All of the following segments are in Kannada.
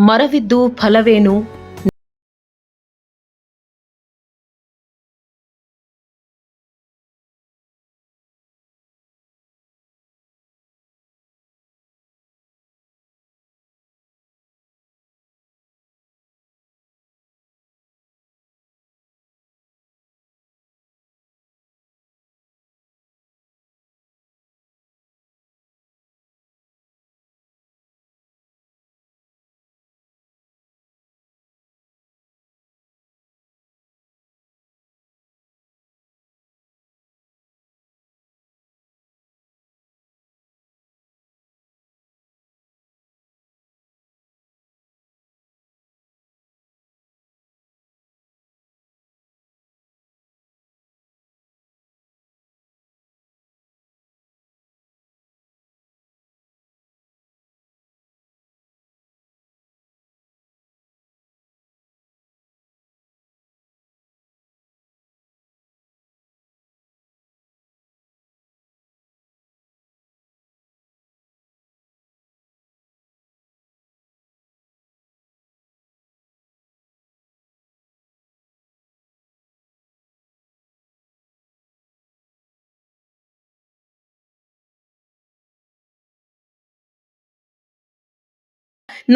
ಮರವಿದ್ದು ಫಲವೇನು?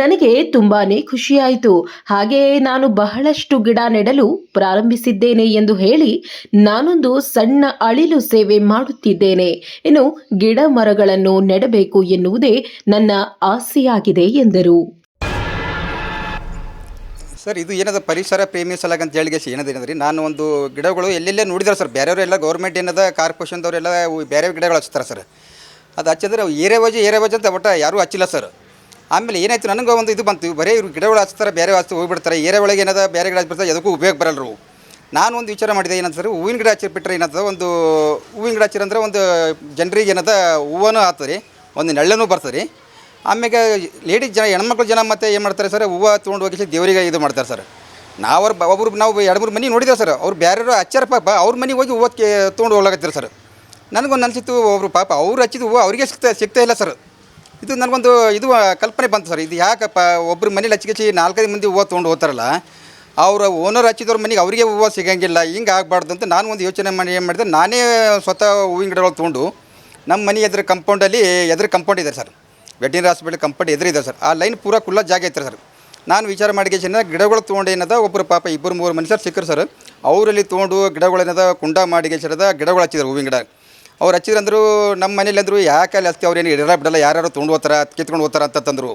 ನನಗೆ ತುಂಬಾನೇ ಖುಷಿಯಾಯಿತು. ಹಾಗೆಯೇ ನಾನು ಬಹಳಷ್ಟು ಗಿಡ ನೆಡಲು ಪ್ರಾರಂಭಿಸಿದ್ದೇನೆ ಎಂದು ಹೇಳಿ ನಾನೊಂದು ಸಣ್ಣ ಅಳಿಲು ಸೇವೆ ಮಾಡುತ್ತಿದ್ದೇನೆ. ಇನ್ನು ಗಿಡ ಮರಗಳನ್ನು ನೆಡಬೇಕು ಎನ್ನುವುದೇ ನನ್ನ ಆಸೆಯಾಗಿದೆ ಎಂದರು. ಸರ್, ಇದು ಏನದ ಪರಿಸರ ಪ್ರೇಮಿ ಸಲಗ ಅಂತ ಹೇಳಿಗೆ ಏನದ ಏನದ್ರಿ ನಾನು ಒಂದು ಗಿಡಗಳು ಎಲ್ಲೆಲ್ಲೇ ನೋಡಿದ್ರೆ ಸರ್. ಬೇರೆಯವರೆಲ್ಲ ಗೌರ್ಮೆಂಟ್ ಏನದ ಕಾರ್ಪೊರೇಷನ್ದವರೆಲ್ಲ ಬೇರೆ ಗಿಡಗಳು ಹಚ್ತಾರೆ ಸರ್. ಅದು ಹಚ್ಚಿದ್ರೆ ಅವು ಏರೇ ವಜೆ ಏರೇ ವಜೆ ಅಂತ ಒಟ್ಟು ಯಾರೂ ಹಚ್ಚಿಲ್ಲ ಸರ್. ಆಮೇಲೆ ಏನಾಯ್ತು? ನನಗೆ ಒಂದು ಇದು ಬಂತು. ಬರೀ ಇವ್ರು ಗಿಡಗಳು ಹಚ್ತಾರೆ, ಬೇರೆ ಹಚ್ಚಿ ಹೋಗ್ಬಿಡ್ತಾರೆ. ಏರೆ ಒಳಗೆ ಏನದ ಬೇರೆ ಗಿಡ ಹಚ್ಬಿಡ್ತಾರೆ, ಅದಕ್ಕೂ ಉಪಯೋಗ ಬರಲ್ರು. ನಾನು ಒಂದು ವಿಚಾರ ಮಾಡಿದೆ, ಏನಂತ ಸರ್, ಹೂವಿನ ಗಿಡ ಹಚ್ಚಿಬಿಟ್ರೆ ಏನಂತದ ಒಂದು ಹೂವಿನ ಗಿಡ ಹಚ್ಚಿರಂದ್ರೆ ಒಂದು ಜನರಿಗೆ ಏನದ ಹೂವನೂ ಆಗ್ತದೆ ಒಂದು ನೆಳ್ಳನೂ ಬರ್ತದೆ ಆಮ್ಯಾಗ ಲೇಡೀಸ್ ಜನ, ಹೆಣ್ಮಕ್ಳು ಜನ ಮತ್ತೆ ಏನು ಮಾಡ್ತಾರೆ ಸರ್, ಹೂವು ತೊಗೊಂಡು ಹೋಗಿ ದೇವರಿಗೆ ಇದು ಮಾಡ್ತಾರೆ ಸರ್. ನಾವು ಅವ್ರು ಒಬ್ರು ನಾವು ಎರಡು ಮೂರು ಮನೆ ನೋಡಿದ್ರೆ ಸರ್. ಅವ್ರು ಬೇರೆ ಹಚ್ಚಾರ ಪಾಪ, ಅವ್ರ ಮನೆಗೆ ಹೋಗಿ ಹೂವಕ್ಕೆ ತೊಗೊಂಡು ಹೋಗ್ಲಾಕತ್ತಾರೆ ಸರ್. ನನಗೊಂದು ಅನಿಸಿತ್ತು, ಒಬ್ರು ಪಾಪ ಅವ್ರು ಹಚ್ಚಿದ ಹೂವು ಅವರಿಗೆ ಸಿಗ್ತಾ ಸಿಗ್ತಾ ಇಲ್ಲ ಸರ್. ಇದು ನನಗೊಂದು ಇದು ಕಲ್ಪನೆ ಬಂತು ಸರ್. ಇದು ಯಾಕಪ್ಪ, ಒಬ್ರು ಮನೇಲಿ ಹಚ್ಚಿಗೆಚ್ಚಿ ನಾಲ್ಕೈದು ಮಂದಿ ಹೂವು ತೊಗೊಂಡು ಹೋಗ್ತಾರಲ್ಲ, ಅವರ ಓನರ್ ಹಚ್ಚಿದವ್ರ ಮನೆಗೆ ಅವರಿಗೆ ಹೂವು ಸಿಗಂಗಿಲ್ಲ, ಹಿಂಗೆ ಆಗಬಾರ್ದು ಅಂತ ನಾನು ಒಂದು ಯೋಚನೆ ಮಾಡಿ ಏನು ಮಾಡಿದೆ, ನಾನೇ ಸ್ವತಃ ಹೂವಿನ ಗಿಡಗಳು ತೊಗೊಂಡು ನಮ್ಮ ಮನೆ ಎದುರು ಕಂಪೌಂಡಲ್ಲಿ ಎದುರು ಕಂಪೌಂಡ್ ಇದೆ ಸರ್. ವೆಟರ್ನರಿ ಹಾಸ್ಪಿಟಲ್ ಕಂಪೌಂಡ್ ಇದೆ ಸರ್. ಆ ಲೈನ್ ಪೂರ ಕುಲ್ಲ ಜಾಗ ಐತೆ ಸರ್. ನಾನು ವಿಚಾರ ಮಾಡಿಗೆ ಚೆನ್ನ ಗಿಡಗಳು ತೊಗೊಂಡು ಏನದ ಒಬ್ಬರು ಪಾಪ ಇಬ್ಬರು ಮೂರು ಮನುಷ್ಯರು ಸಿಕ್ಕರು ಸರ್. ಅವರಲ್ಲಿ ತೊಗೊಂಡು ಗಿಡಗಳೇನದ ಕುಂಡ ಮಾಡಿ ಸರದ ಗಿಡಗಳು ಹಚ್ಚಿದ್ರು ಹೂವಿನ ಗಿಡ. ಅವ್ರು ಹಚ್ಚಿದ್ರಂದ್ರು ನಮ್ಮ ಮನೇಲಿ ಅಂದರು, ಯಾಕೆ ಅಲ್ಲಿ ಹಚ್ತಿ ಅವ್ರು ಏನು ಇಡಲ್ಲ ಬಿಡಲ್ಲ ಯಾರು ತೊಗೊಂಡು ಹೋಗ್ತಾರ, ಕಿತ್ಕೊಂಡು ಹೋಗ್ತಾರ ಅಂತಂದರು.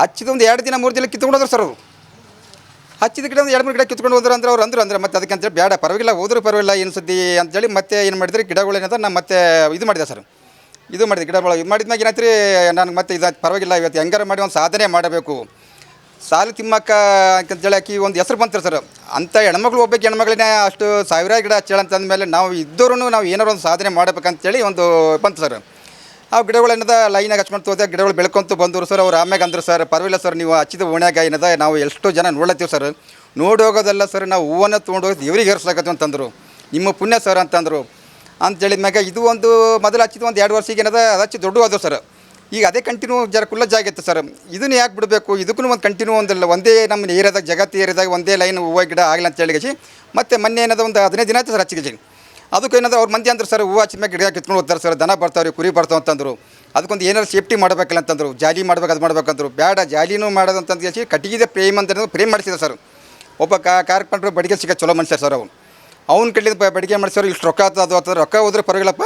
ಹಚ್ಚಿದ ಒಂದು ಎರಡು ದಿನ ಮೂರು ದಿನ ಕಿತ್ಕೊಂಡು ಹೋದ್ರು ಸರ್ ಅವರು. ಹಚ್ಚಿದ ಗಿಡ ಒಂದು ಎರಡು ಮೂರು ಗಿಡ ಕಿತ್ಕೊಂಡು ಹೋದ್ರು ಅಂದ್ರೆ ಅವ್ರು ಅಂದ್ರು, ಅಂದ್ರೆ ಮತ್ತೆ ಅದಕ್ಕೆ ಅಂತೇಳಿ ಬೇಡ ಪರವಾಗಿಲ್ಲ, ಹೋದ್ರೂ ಪರವಾಗಿಲ್ಲ, ಏನು ಸುದ್ದಿ ಅಂತೇಳಿ ಮತ್ತೆ ಏನು ಮಾಡಿದ್ರೆ? ಗಿಡಗಳು ಏನದ ನಾನು ಮತ್ತೆ ಇದು ಮಾಡಿದೆ ಸರ್. ಇದು ಮಾಡಿದೆ, ಗಿಡಗಳು ಇದು ಮಾಡಿದ್ಮ್ಯಾಗ ಏನಾಯ್ತು ರೀ ನಾನು ಮತ್ತೆ ಇದು, ಪರವಾಗಿಲ್ಲ, ಇವತ್ತು ಹೆಂಗಾರು ಮಾಡಿ ಒಂದು ಸಾಧನೆ ಮಾಡಬೇಕು. ಸಾಲು ತಿಮ್ಮಕ್ಕ ಅಂತೇಳಿ ಆಕಿ ಒಂದು ಹೆಸರು ಬಂತಾರೆ ಸರ್. ಅಂಥ ಹೆಣ್ಮಕ್ಳು ಒಬ್ಬಕ್ಕೆ ಹೆಣ್ಮಕ್ಳನ್ನೇ ಅಷ್ಟು ಸಾವಿರಾರು ಗಿಡ ಹಚ್ಚಳ ಅಂತಂದಮೇಲೆ ನಾವು ಇದ್ದರೂ ನಾವು ಏನಾರು ಒಂದು ಸಾಧನೆ ಮಾಡಬೇಕಂತೇಳಿ ಒಂದು ಬಂತು ಸರ್. ಆ ಗಿಡಗಳು ಏನದ ಲೈನಾಗ ಹಚ್ಕೊಂಡು ಹೋದೆ ಗಿಡಗಳು ಬೆಳ್ಕೊಂತ ಬಂದರು ಸರ್. ಅವ್ರು ಆಮ್ಯಾಗ ಅಂದರು ಸರ್, ಪರವಾಗಿಲ್ಲ ಸರ್, ನೀವು ಹಚ್ಚಿದ ಓಣ್ಯಾಗ ಏನದ, ನಾವು ಎಷ್ಟೋ ಜನ ನೋಡ್ಲತ್ತೀವಿ ಸರ್. ನೋಡಿ ಹೋಗೋದಲ್ಲ ಸರ್, ನಾವು ಹೂವನ್ನು ತೊಗೊಂಡು ಹೋಗಿ ದೇವ್ರಿಗೆ ಹೇರ್ಸ್ಲಾಕತ್ತೀವಿ ಅಂತಂದರು. ನಿಮ್ಮ ಪುಣ್ಯ ಸರ್ ಅಂತಂದರು. ಅಂತ ಹೇಳಿದ್ಮ್ಯಾಗ ಇದು ಒಂದು ಮೊದಲು ಹಚ್ಚಿದ ಒಂದು ಎರಡು ವರ್ಷಕ್ಕೆ ಏನದ ಅದು ಹಚ್ಚಿ ದೊಡ್ಡ ಹೋದವು ಸರ್. ಈಗ ಅದೇ ಕಂಟಿನ್ಯೂ ಜರ ಕುಲ್ಲ ಆಗಿತ್ತು ಸರ್. ಇದನ್ನು ಯಾಕೆ ಬಿಡಬೇಕು? ಇದಕ್ಕೂ ಒಂದು ಕಂಟಿನ್ಯೂ ಒಂದಲ್ಲ. ಒಂದೇ ನಮ್ಮ ಏರಿಯಾದಾಗ ಜಗತ್ತು ಏರಿಯಾದಾಗ ಒಂದೇ ಲೈನ್ ಹೂವು ಗಿಡ ಆಗಲಿ ಅಂತ ಹೇಳಿ ಮತ್ತು ಮೊನ್ನೆ ಏನದ ಒಂದು ಹದಿನೈದು ದಿನ ಆಯ್ತು ಸರ್ ಹಚ್ಚಿಗೆ ಅದಕ್ಕೆ ಏನದ ಅವ್ರ ಮಂದಿ ಅಂದ್ರೆ ಸರ್, ಹೂವು ಹಚ್ಚಿದ ಗಿಡ ಕಿತ್ಕೊಂಡು ಹೋಗ್ತಾರೆ ಸರ್. ದನ ಬರ್ತಾವ್ರಿ, ಕುರಿ ಬರ್ತಾವ ಅಂತಂದ್ರು. ಅದಕ್ಕೊಂದು ಏನಾರು ಸೇಫ್ಟಿ ಮಾಡಬೇಕಲ್ಲ ಅಂತಂದ್ರು. ಜಾಲಿ ಮಾಡ್ಬೇಕು, ಅದು ಮಾಡ್ಬೇಕಂದ್ರು. ಬೇಡ ಜಾಲಿನೂ ಮಾಡೋದಂತಂದು ಹೇಳಿ ಕಟ್ಟಿಗೆ ಪ್ರೇಮ್ ಅಂತ ಪ್ರೇಮ್ ಮಾಡಿಸಿದ ಸರ್. ಒಬ್ಬ ಕಾರ್ಪೆಂಟ್ರು ಬಡಿಗೆ ಸಿಕ್ಕ ಚಲೋ ಮನುಷ್ಯ ಸರ್ ಅವ್ನು. ಅವ್ನ ಕಡೆಯಿಂದ ಬಡಿಗೆ ಮಾಡಿಸೋರು ಇಷ್ಟು ರೊಕ್ಕ ಅದು ಅಥವಾ ರೊಕ್ಕ ಹೋದ್ರೆ ಪರವಾಗಿಲ್ಲಪ್ಪ.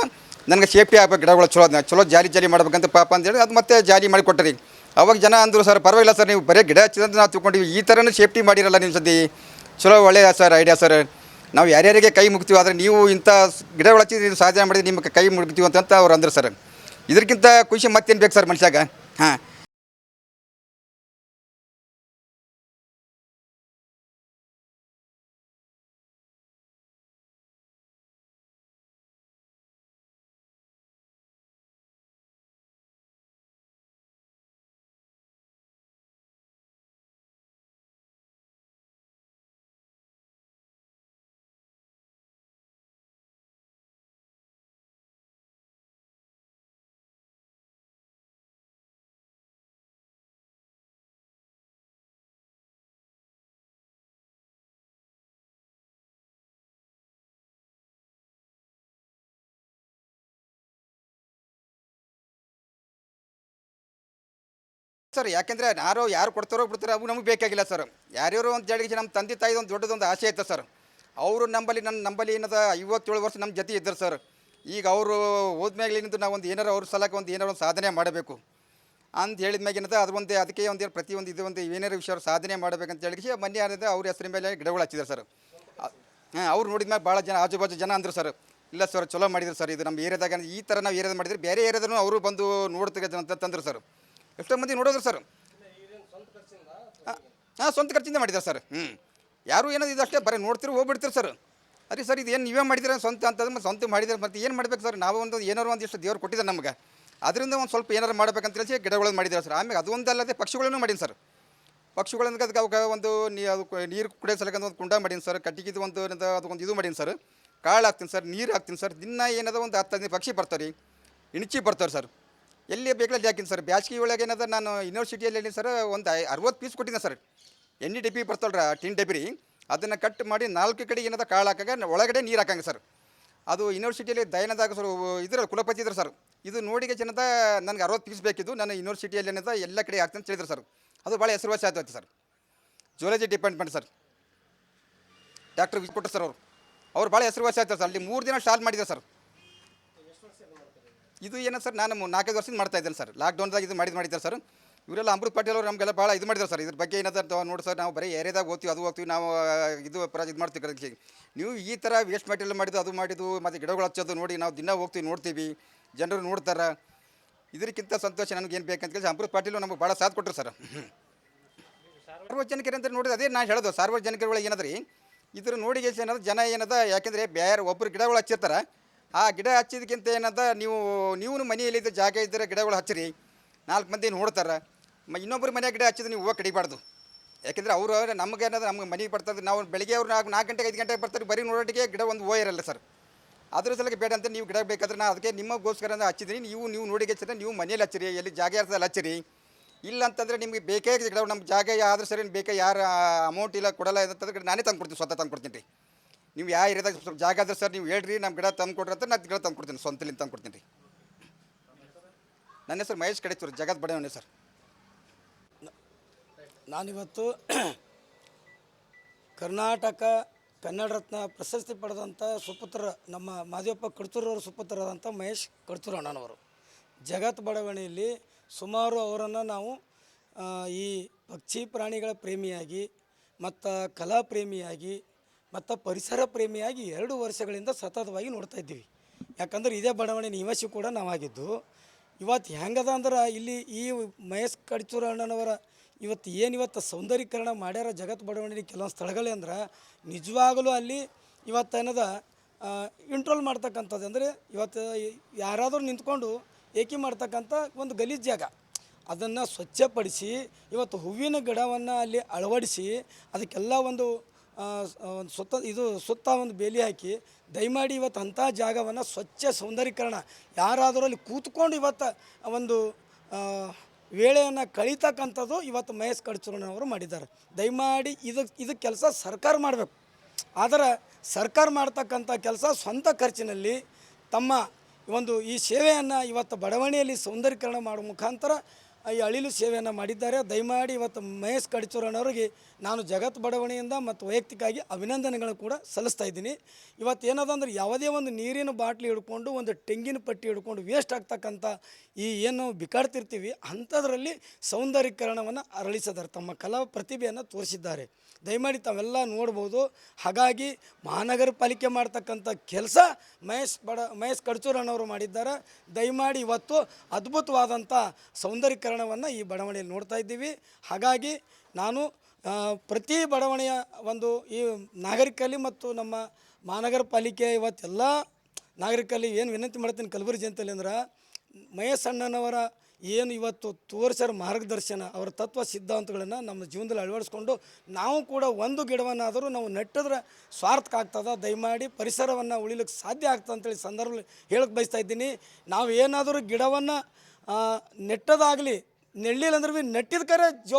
ನನಗೆ ಸೇಫ್ಟಿ ಆಗಬೇಕು, ಗಿಡಗಳು ಚಲೋ ಅದನ್ನ ಚಲೋ ಜಾರಿ ಜಾರಿ ಮಾಡ್ಬೇಕಂತ ಪಾಪ ಅಂತೇಳಿ ಅದು ಮತ್ತೆ ಜಾರಿ ಮಾಡಿ ಕೊಟ್ಟರಿ ಅವಾಗ ಜನ ಅಂದರು, ಸರ್, ಪರವಾಗಿಲ್ಲ ಸರ್, ನೀವು ಬರೀ ಗಿಡ ಹಚ್ಚಿದಂತ ನಾವು ತಿಳ್ಕೊಂಡಿವಿ. ಈ ಥರನೂ ಸೇಫ್ಟಿ ಮಾಡಿರಲ್ಲ ನಿಮ್ಮ ಸದ್ದಿ. ಚಲೋ ಒಳ್ಳೆಯ ಸರ್, ಐಡಿಯಾ ಸರ್. ನಾವು ಯಾರ್ಯಾರಿಗೆ ಕೈ ಮುಗ್ತೀವಿ, ಆದರೆ ನೀವು ಇಂಥ ಗಿಡಗಳು ಹಚ್ಚಿ ನೀವು ಸಾಧನೆ ಮಾಡಿದ್ರೆ ನಿಮಗೆ ಕೈ ಮುಗ್ತೀವಿ ಅಂತ ಅವ್ರು ಅಂದರು ಸರ್. ಇದಕ್ಕಿಂತ ಖುಷಿ ಮತ್ತೇನು ಬೇಕು ಸರ್ ಮನುಷ್ಯಾಗ? ಹಾಂ. ಸರ್, ಯಾಕೆಂದ್ರೆ ಯಾರೋ ಯಾರು ಕೊಡ್ತಾರೋ ಬಿಡ್ತಾರೋ ಅವು ನಮಗೆ ಬೇಕಾಗಿಲ್ಲ ಸರ್. ಯಾರ್ಯಾರು ಅಂತ ಹೇಳಿ ನಮ್ಮ ತಂದೆ ತಾಯಿ ಒಂದು ದೊಡ್ಡದೊಂದು ಆಸೆ ಐತೆ ಸರ್. ಅವರು ನಂಬಲ್ಲಿ ನನ್ನ ನಂಬಲ್ಲಿ ಏನದ ಐವತ್ತೇಳು ವರ್ಷ ನಮ್ಮ ಜೊತೆ ಇದ್ದರು ಸರ್. ಈಗ ಅವರು ಹೋದ್ಮ್ಯಾಗ್ಲಿನಿಂದ ನಾವು ಒಂದು ಏನಾರು ಅವ್ರ ಸಲಕ್ಕೆ ಒಂದು ಏನಾರು ಒಂದು ಸಾಧನೆ ಮಾಡಬೇಕು. ಅಂತ ಹೇಳಿದ ಮ್ಯಾಗ ಏನದ, ಅದು ಒಂದು ಅದಕ್ಕೆ ಒಂದು ಪ್ರತಿಯೊಂದು ಇದು ಒಂದು ಏನಾರು ವಿಷಯ ಸಾಧನೆ ಮಾಡಬೇಕಂತ ಹೇಳಿ ಮೊನ್ನೆ ಏನಿದೆ ಅವ್ರ ಹೆಸರಿನ ಮೇಲೆ ಗಿಡಗಳು ಹಚ್ಚಿದ್ದಾರೆ ಸರ್. ಹಾಂ, ಅವ್ರು ನೋಡಿದ ಭಾಳ ಜನ ಆಜು ಬಾಜು ಜನ ಅಂದರು ಸರ್. ಇಲ್ಲ ಸರ್, ಚಲೋ ಮಾಡಿದ್ರು ಸರ್, ಇದು ನಮ್ಮ ಏರಿಯಾದಾಗ ಈ ಥರ ನಾವು ಏರಿಯಾದ ಮಾಡಿದ್ರೆ ಬೇರೆ ಏರಿಯಾದೂ ಅವರು ಬಂದು ನೋಡ್ತಕ್ಕಂಥ ತಂದ್ರು ಸರ್. ಎಷ್ಟೋ ಮಂದಿ ನೋಡೋದ್ರು ಸರ್. ಹಾಂ ಸ್ವಂತ ಖರ್ಚಿಂದ ಮಾಡಿದ್ದಾರೆ ಸರ್. ಹ್ಞೂ ಯಾರು ಏನೋ ಇದಷ್ಟೇ ಬರೀ ನೋಡ್ತಿರು ಹೋಗ್ಬಿಡ್ತೀರಿ ಸರ್. ಅರೆ ಸರ್, ಇದು ಏನು ನೀವೇ ಮಾಡಿದ್ರೆ ಸ್ವಂತ ಅಂತಂದ್ರೆ ಮತ್ತೆ ಸ್ವಂತ ಮಾಡಿದ್ರೆ ಮತ್ತೆ ಏನು ಮಾಡ್ಬೇಕು ಸರ್? ನಾವು ಒಂದು ಏನಾರು ಒಂದಿಷ್ಟು ದೇವ್ರು ಕೊಟ್ಟಿದ್ದಾರೆ ನಮಗೆ. ಅದರಿಂದ ಒಂದು ಸ್ವಲ್ಪ ಏನಾರು ಮಾಡ್ಬೇಕಂತ ಹೇಳಿ ಗಿಡಗಳನ್ನು ಮಾಡಿದ್ದಾರೆ ಸರ್. ಆಮೇಲೆ ಅದೊಂದಲ್ಲದೆ ಪಕ್ಷಿಗಳನ್ನೂ ಮಾಡೀನಿ ಸರ್. ಪಕ್ಷಿಗಳಂದ್ರೆ ಅದಕ್ಕೆ ಅವಾಗ ಒಂದು ನೀ ಅದು ನೀರು ಕುಡಿಯೋ ಸಲಕಂತ ಒಂದು ಕುಂಡ ಮಾಡೀನಿ ಸರ್. ಕಟ್ಟಿಗಿದ್ದು ಒಂದು ಅದಕ್ಕೊಂದು ಇದು ಮಾಡೀನಿ ಸರ್. ಕಾಳು ಹಾಕ್ತೀನಿ ಸರ್, ನೀರು ಹಾಕ್ತೀನಿ ಸರ್. ದಿನ ಏನದ ಒಂದು ಹತ್ತು ಹದಿನೈದು ಪಕ್ಷಿ ಬರ್ತಾರೆ ರೀ. ಇಣಚಿ ಬರ್ತಾರೆ ಸರ್. ಎಲ್ಲಿ ಬೇಕಲ್ಲಿ ಹಾಕಿನಿ ಸರ್. ಬ್ಯಾಸ್ಗೆ ಒಳಗೆ ಏನದ ನಾನು ಯೂನಿವರ್ಸಿಟಿಯಲ್ಲಿ ಹೇಳಿ ಸರ್, ಒಂದು ಅರವತ್ತು ಪೀಸ್ ಕೊಟ್ಟಿದ್ದೆ ಸರ್. ಎಣ್ಣೆ ಡಬ್ಬಿ ಬರ್ತಲ್ರ ಟಿನ್ ಡಬ್ರಿ. ಅದನ್ನು ಕಟ್ ಮಾಡಿ ನಾಲ್ಕು ಕಡೆ ಏನದ ಕಾಳು ಹಾಕಾಗ ಒಳಗಡೆ ನೀರು ಹಾಕಂಗೆ ಸರ್. ಅದು ಯೂನಿವರ್ಸಿಟಿಯಲ್ಲಿ ದಯನದಾಗ ಸರ್ ಇದ್ರ ಕುಲಪತಿ ಇದ್ರು ಸರ್. ಇದು ನೋಡಿಗೆ ಜನದ ನನಗೆ ಅರವತ್ತು ಪೀಸ್ ಬೇಕಿದ್ದು ನಾನು ಯೂನಿವರ್ಸಿಟಿಯಲ್ಲಿ ಏನದ ಎಲ್ಲ ಕಡೆ ಹಾಕ್ತೀನಿ ಅಂತ ಹೇಳಿದ್ರು ಸರ್. ಅದು ಭಾಳ ಹೆಸರುವಾಸಿ ಆಯ್ತು sir. Zoology department sir. Doctor ಕೊಟ್ಟರು ಸರ್ ಅವರು. ಅವ್ರು ಭಾಳ ಹೆಸರುವಾಸಿ ಆಯ್ತು ಸರ್. ಅಲ್ಲಿ ಮೂರು ದಿನ ಸ್ಟಾಲ್ ಮಾಡಿದೆ ಸರ್. ಇದು ಏನೋ ಸರ್, ನಾನು ನಾಲ್ಕೈದು ವರ್ಷದಿಂದ ಮಾಡ್ತಾ ಇದ್ದೇನೆ ಸರ್. ಲಾಕ್ಡೌನ್ದಾಗ ಇದು ಮಾಡಿದ್ದು ಮಾಡಿದ್ದಾರೆ ಸರ್. ಇವರೆಲ್ಲ ಅಮೃತ್ ಪಟೇಲ್ ಅವರು ನಮಗೆಲ್ಲ ಭಾಳ ಇದು ಮಾಡಿದ್ದಾರೆ ಸರ್. ಇದ್ರ ಬಗ್ಗೆ ಏನಾದ್ರೂ ನೋಡಿ ಸರ್, ನಾವು ಬರೀ ಏರಿಯಾದಾಗ ಹೋಗ್ತೀವಿ ಅದು ಹೋಗ್ತೀವಿ ನಾವು ಇದು ಪ್ರ ಇದು ಮಾಡ್ತೀವಿ ಕರೆಕ್ಟ್ ನೀವು ಈ ಥರ ವೇಸ್ಟ್ ಮೆಟೀರಿಯಲ್ ಮಾಡಿದ್ದು, ಅದು ಮಾಡಿದ್ದು, ಮತ್ತು ಗಿಡಗಳು ಹಚ್ಚೋದು ನೋಡಿ ನಾವು ದಿನ ಹೋಗ್ತೀವಿ, ನೋಡ್ತೀವಿ, ಜನರು ನೋಡ್ತಾರೆ. ಇದಕ್ಕಿಂತ ಸಂತೋಷ ನನಗೇನು ಬೇಕಂತ ಕೇಳಿ ಅಮೃತ್ ಪಾಟೀಲು ನಮಗೆ ಭಾಳ ಸಾಥ್ ಕೊಟ್ಟರು ಸರ್. ಸಾರ್ವಜನಿಕರು ಅಂತ ನೋಡಿದ್ರೆ ಅದೇ ನಾನು ಹೇಳೋದು ಸಾರ್ವಜನಿಕರುಗಳು ಏನದ್ರಿ, ಇದ್ರ ನೋಡಿ ಏನದ ಜನ ಏನದ, ಯಾಕೆಂದರೆ ಬೇರೆ ಒಬ್ಬರು ಗಿಡಗಳು ಹಚ್ಚಿರ್ತಾರೆ ಆ ಗಿಡ ಹಚ್ಚಿದಕ್ಕಿಂತ ಏನಂತ ನೀವು ನೀವು ಮನೆಯಲ್ಲಿದ್ದ ಜಾಗ ಇದ್ದರೆ ಗಿಡಗಳು ಹಚ್ಚಿರಿ. ನಾಲ್ಕು ಮಂದಿ ನೋಡ್ತಾರೆ. ಮ ಇನ್ನೊಬ್ಬರು ಮನೆ ಗಿಡ ಹಚ್ಚಿದ್ರೆ ನೀವು ಹೂವು ಕಡಿಬಾರ್ದು. ಯಾಕೆಂದರೆ ಅವರು ನಮ್ಗೆ ಏನದ ನಮ್ಗೆ ಮನೆಗೆ ಬರ್ತದೆ ನಾವು ಬೆಳಗ್ಗೆ ಅವ್ರು ನಾಲ್ಕು ನಾಲ್ಕು ಗಂಟೆಗೆ, ಐದು ಗಂಟೆಗೆ ಬರ್ತಾರೆ. ಬರೀ ನೋಡೋಟಿಗೆ ಗಿಡ ಒಂದು ಹೂವು ಸರ್. ಅದ್ರ ಸಲಕ್ಕೆ ಬೇಡ ಅಂತ ನೀವು ಗಿಡ ಬೇಕಾದ್ರೆ ನಾನು ಅದಕ್ಕೆ ನಿಮಗೋಸ್ಕರ ಹಚ್ಚಿದ್ದೀನಿ. ನೀವು ನೀವು ನೋಡಿ ಹಚ್ಚಿದ್ರೆ ನೀವು ಮನೇಲಿ ಹಚ್ಚಿರಿ, ಎಲ್ಲಿ ಜಾಗ ಇರ್ತದಲ್ಲಿ ಹಚ್ಚಿರಿ. ಇಲ್ಲ ಅಂತಂದರೆ ನಿಮಗೆ ಬೇಕೇ ಗಿಡ, ನಮ್ಮ ಜಾಗ ಆದ್ರೆ ಸರಿ ಬೇಕಾ, ಯಾರು ಅಮೌಂಟ್ ಇಲ್ಲ, ಕೊಡಲ್ಲ ಅಂತಂದ್ರೆ ನಾನೇ ತಂದು ಕೊಡ್ತೀನಿ ಸ್ವತಃ ತಂದು ಕೊಡ್ತೀನಿ ರೀ. ನೀವು ಯಾವ ಏರಿಯಾದಾಗ ಸ್ವಲ್ಪ ಜಾಗ ಆದ್ರೆ ಸರ್ ನೀವು ಹೇಳ್ರಿ ನಮ್ಮ ಗಿಡ ತಂದು ಕೊಡ್ರಿ ಅಂತ ನಾನು ಗಿಡ ತಂದು ಕೊಡ್ತೀನಿ, ಸ್ವಂತಲಿಂದ ತಂದು ಕೊಡ್ತೀನಿ ರೀ. ನನ್ನ ಹೆಸರು ಮಹೇಶ್ ಕಡಿತೂರು, ಜಗತ್ ಬಡವನೇ ಸರ್. ನಾನಿವತ್ತು ಕರ್ನಾಟಕ ಕನ್ನಡ ರತ್ನ ಪ್ರಶಸ್ತಿ ಪಡೆದಂಥ ಸುಪುತ್ರ, ನಮ್ಮ ಮಾದೇವಪ್ಪ ಕಡ್ತೂರವ್ರ ಸುಪುತ್ರರಾದಂಥ ಮಹೇಶ್ ಕಡ್ತೂರು ಅಣ್ಣನವರು. ಜಗತ್ ಬಡವಣಿಯಲ್ಲಿ ಸುಮಾರು ಅವರನ್ನು ನಾವು ಈ ಪಕ್ಷಿ ಪ್ರಾಣಿಗಳ ಪ್ರೇಮಿಯಾಗಿ ಮತ್ತು ಕಲಾ ಪ್ರೇಮಿಯಾಗಿ ಮತ್ತು ಪರಿಸರ ಪ್ರೇಮಿಯಾಗಿ ಎರಡು ವರ್ಷಗಳಿಂದ ಸತತವಾಗಿ ನೋಡ್ತಾ ಇದ್ದೀವಿ. ಯಾಕಂದ್ರೆ ಇದೇ ಬಡಾವಣೆ ನಿವಾಸಿ ಕೂಡ ನಾವಾಗಿದ್ದು. ಇವತ್ತು ಹೆಂಗದ ಅಂದ್ರೆ ಇಲ್ಲಿ ಈ ಮಹೇಶ್ ಕಡ್ಚೂರ ಅಣ್ಣನವರ ಇವತ್ತು ಏನು ಇವತ್ತು ಸೌಂದರ್ಯೀಕರಣ ಮಾಡ್ಯಾರ ಜಗತ್ ಬಡಾವಣೆ ಕೆಲವೊಂದು ಸ್ಥಳಗಳೇ ಅಂದ್ರೆ ನಿಜವಾಗಲೂ ಅಲ್ಲಿ ಇವತ್ತು ಏನದ ಇಂಟ್ರೋಲ್ ಮಾಡ್ತಕ್ಕಂಥದ್ದು. ಅಂದರೆ ಇವತ್ತು ಯಾರಾದರೂ ನಿಂತ್ಕೊಂಡು ಏಕಿ ಮಾಡ್ತಕ್ಕಂಥ ಒಂದು ಗಲೀಜು ಜಾಗ. ಅದನ್ನು ಸ್ವಚ್ಛಪಡಿಸಿ, ಇವತ್ತು ಹೂವಿನ ಗಿಡವನ್ನು ಅಲ್ಲಿ ಅಳವಡಿಸಿ, ಅದಕ್ಕೆಲ್ಲ ಒಂದು ಒಂದು ಸುತ್ತ, ಇದು ಸುತ್ತ ಒಂದು ಬೇಲಿ ಹಾಕಿ ದಯಮಾಡಿ ಇವತ್ತು ಅಂಥ ಜಾಗವನ್ನು ಸ್ವಚ್ಛ ಸೌಂದರ್ಯೀಕರಣ. ಯಾರಾದರೂ ಅಲ್ಲಿ ಕೂತ್ಕೊಂಡು ಇವತ್ತು ಒಂದು ವೇಳೆಯನ್ನು ಕಳೀತಕ್ಕಂಥದ್ದು ಇವತ್ತು ಮಹೇಶ್ ಕಡ್ಚೂರನವರು ಮಾಡಿದ್ದಾರೆ. ದಯಮಾಡಿ ಇದಕ್ಕೆ ಇದು ಕೆಲಸ ಸರ್ಕಾರ ಮಾಡಬೇಕು. ಆದರೆ ಸರ್ಕಾರ ಮಾಡ್ತಕ್ಕಂಥ ಕೆಲಸ ಸ್ವಂತ ಖರ್ಚಿನಲ್ಲಿ ತಮ್ಮ ಒಂದು ಈ ಸೇವೆಯನ್ನು ಇವತ್ತು ಬಡಾವಣೆಯಲ್ಲಿ ಸೌಂದರ್ಯೀಕರಣ ಮಾಡುವ ಮುಖಾಂತರ ಈ ಅಳಿಲು ಸೇವೆಯನ್ನು ಮಾಡಿದ್ದಾರೆ. ದಯಮಾಡಿ ಇವತ್ತು ಮಹೇಶ್ ಕಡಚೂರಣ್ಣವ್ರಿಗೆ ನಾನು ಜಗತ್ ಬಡಾವಣೆಯಿಂದ ಮತ್ತು ವೈಯಕ್ತಿಕವಾಗಿ ಅಭಿನಂದನೆಗಳನ್ನು ಕೂಡ ಸಲ್ಲಿಸ್ತಾ ಇದ್ದೀನಿ. ಇವತ್ತು ಏನದಂದ್ರೆ ಯಾವುದೇ ಒಂದು ನೀರಿನ ಬಾಟ್ಲಿ ಹಿಡ್ಕೊಂಡು, ಒಂದು ತೆಂಗಿನ ಪಟ್ಟಿ ಹಿಡ್ಕೊಂಡು ವೇಸ್ಟ್ ಆಗ್ತಕ್ಕಂಥ ಈ ಏನು ಬಿಕಾಡ್ತಿರ್ತೀವಿ, ಅಂಥದ್ರಲ್ಲಿ ಸೌಂದರ್ಯೀಕರಣವನ್ನು ಅರಳಿಸಿದ್ದಾರೆ. ತಮ್ಮ ಕಲಾ ಪ್ರತಿಭೆಯನ್ನು ತೋರಿಸಿದ್ದಾರೆ. ದಯಮಾಡಿ ತಾವೆಲ್ಲ ನೋಡ್ಬೋದು. ಹಾಗಾಗಿ ಮಹಾನಗರ ಪಾಲಿಕೆ ಮಾಡ್ತಕ್ಕಂಥ ಕೆಲಸ ಮಹೇಶ್ ಬಡ ಮಹೇಶ್ ಕಡಚೂರಣ್ಣವರು ಮಾಡಿದ್ದಾರೆ. ದಯಮಾಡಿ ಇವತ್ತು ಅದ್ಭುತವಾದಂಥ ಸೌಂದರ್ಯೀಕರಣವನ್ನು ಈ ಬಡಾವಣೆಯಲ್ಲಿ ನೋಡ್ತಾ ಇದ್ದೀವಿ. ಹಾಗಾಗಿ ನಾನು ಪ್ರತಿ ಬಡಾವಣೆಯ ಒಂದು ಈ ನಾಗರಿಕಲ್ಲಿ ಮತ್ತು ನಮ್ಮ ಮಹಾನಗರ ಪಾಲಿಕೆ ಇವತ್ತೆಲ್ಲ ನಾಗರಿಕಲ್ಲಿ ಏನು ವಿನಂತಿ ಮಾಡ್ತೀನಿ ಕಲಬುರಗಿ ಜನತೆಯಲ್ಲಿ ಅಂದ್ರೆ ಮಯಸಣ್ಣನವರ ಏನು ಇವತ್ತು ತೋರಿಸರ ಮಾರ್ಗದರ್ಶನ, ಅವರ ತತ್ವ ಸಿದ್ಧಾಂತಗಳನ್ನು ನಮ್ಮ ಜೀವನದಲ್ಲಿ ಅಳವಡಿಸ್ಕೊಂಡು ನಾವು ಕೂಡ ಒಂದು ಗಿಡವನ್ನಾದರೂ ನಾವು ನೆಟ್ಟಿದ್ರೆ ಸ್ವಾರ್ಥಕ್ಕೆ ಆಗ್ತದ, ದಯಮಾಡಿ ಪರಿಸರವನ್ನು ಉಳಿಲಿಕ್ಕೆ ಸಾಧ್ಯ ಆಗ್ತದೆ ಅಂತೇಳಿ ಸಂದರ್ಭದಲ್ಲಿ ಹೇಳಕ್ಕೆ ಬಯಸ್ತಾ ಇದ್ದೀನಿ. ನಾವು ಏನಾದರೂ ಗಿಡವನ್ನು ನೆಟ್ಟದಾಗಲಿ ನೆಳ್ಳಿಲ್ಲ ಅಂದ್ರೆ ಭೀ ನೆಟ್ಟಿದ ಕರೆ ಜೋ